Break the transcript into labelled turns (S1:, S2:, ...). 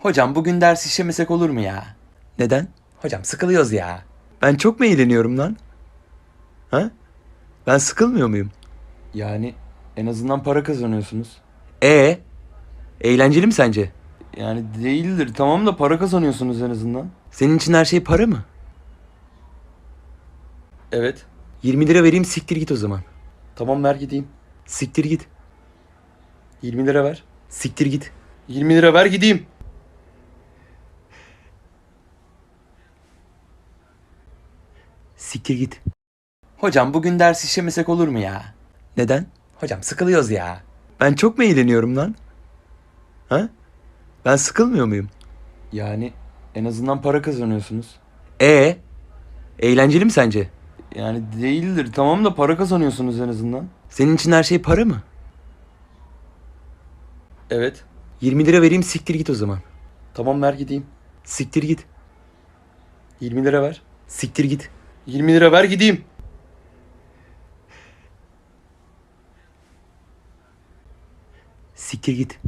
S1: Hocam bugün ders işlemesek olur mu ya?
S2: Neden?
S1: Hocam sıkılıyoruz ya.
S2: Ben çok mu eğleniyorum lan? Ha? Ben sıkılmıyor muyum?
S1: Yani en azından para kazanıyorsunuz.
S2: E Eğlenceli mi sence?
S1: Yani değildir tamam da para kazanıyorsunuz en azından.
S2: Senin için her şey para mı?
S1: Evet.
S2: 20 lira vereyim siktir git o zaman.
S1: Tamam ver gideyim.
S2: Siktir git.
S1: 20 lira ver.
S2: Siktir git.
S1: 20 lira ver gideyim.
S2: Siktir git.
S1: Hocam bugün ders işlemesek olur mu ya?
S2: Neden?
S1: Hocam sıkılıyoruz ya.
S2: Ben çok mu eğleniyorum lan? Ha? Ben sıkılmıyor muyum?
S1: Yani en azından para kazanıyorsunuz.
S2: E Eğlenceli mi sence?
S1: Yani değildir tamam da para kazanıyorsunuz en azından.
S2: Senin için her şey para mı?
S1: Evet.
S2: 20 lira vereyim siktir git o zaman.
S1: Tamam ver gideyim.
S2: Siktir git.
S1: 20 lira ver.
S2: Siktir git.
S1: 20 lira ver gideyim.
S2: Siktir git.